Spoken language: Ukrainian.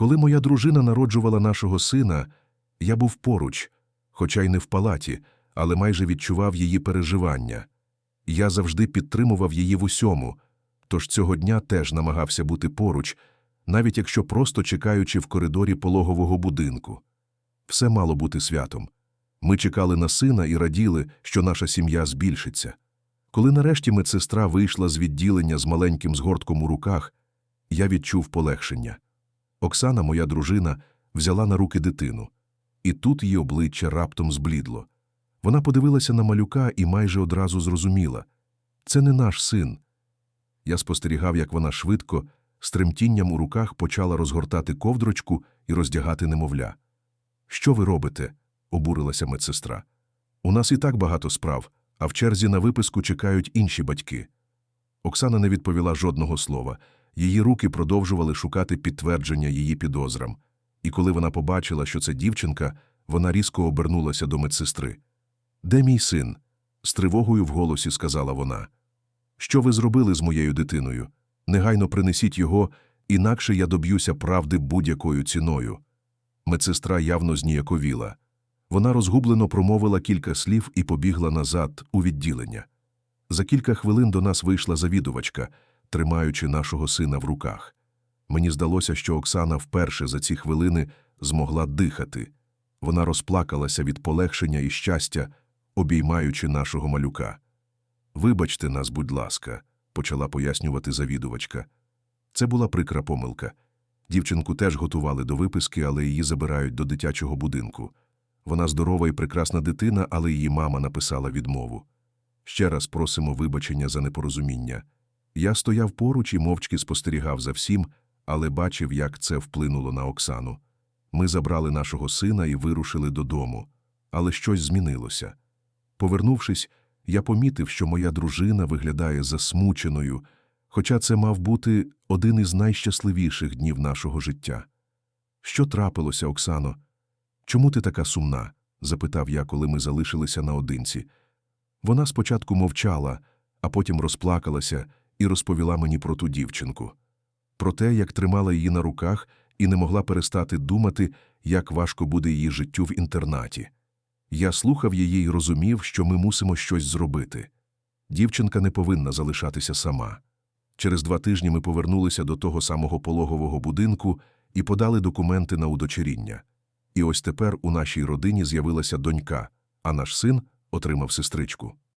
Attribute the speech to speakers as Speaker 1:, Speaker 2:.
Speaker 1: Коли моя дружина народжувала нашого сина, я був поруч, хоча й не в палаті, але майже відчував її переживання. Я завжди підтримував її в усьому, тож цього дня теж намагався бути поруч, навіть якщо просто чекаючи в коридорі пологового будинку. Все мало бути святом. Ми чекали на сина і раділи, що наша сім'я збільшиться. Коли нарешті медсестра вийшла з відділення з маленьким згортком у руках, я відчув полегшення. Оксана, моя дружина, взяла на руки дитину, і тут її обличчя раптом зблідло. Вона подивилася на малюка і майже одразу зрозуміла — це не наш син. Я спостерігав, як вона швидко, з тремтінням у руках почала розгортати ковдрочку і роздягати немовля. Що ви робите? обурилася медсестра. У нас і так багато справ, а в черзі на виписку чекають інші батьки. Оксана не відповіла жодного слова. Її руки продовжували шукати підтвердження її підозрам. І коли вона побачила, що це дівчинка, вона різко обернулася до медсестри. Де мій син? з тривогою в голосі сказала вона. Що ви зробили з моєю дитиною? Негайно принесіть його, інакше я доб'юся правди будь-якою ціною. Медсестра явно зніяковіла. Вона розгублено промовила кілька слів і побігла назад у відділення. За кілька хвилин до нас вийшла завідувачка, тримаючи нашого сина в руках. Мені здалося, що Оксана вперше за ці хвилини змогла дихати. Вона розплакалася від полегшення і щастя, обіймаючи нашого малюка. Вибачте нас, будь ласка, почала пояснювати завідувачка. Це була прикра помилка. Дівчинку теж готували до виписки, але її забирають до дитячого будинку. Вона здорова і прекрасна дитина, але її мама написала відмову. Ще раз просимо вибачення за непорозуміння. Я стояв поруч і мовчки спостерігав за всім, але бачив, як це вплинуло на Оксану. Ми забрали нашого сина і вирушили додому, але щось змінилося. Повернувшись, я помітив, що моя дружина виглядає засмученою, хоча це мав бути один із найщасливіших днів нашого життя. Що трапилося, Оксано? Чому ти така сумна? запитав я, коли ми залишилися наодинці. Вона спочатку мовчала, а потім розплакалася і розповіла мені про ту дівчинку, про те, як тримала її на руках і не могла перестати думати, як важко буде її життю в інтернаті. Я слухав її і розумів, що ми мусимо щось зробити. Дівчинка не повинна залишатися сама. Через два тижні ми повернулися до того самого пологового будинку і подали документи на удочеріння. І ось тепер у нашій родині з'явилася донька, а наш син отримав сестричку.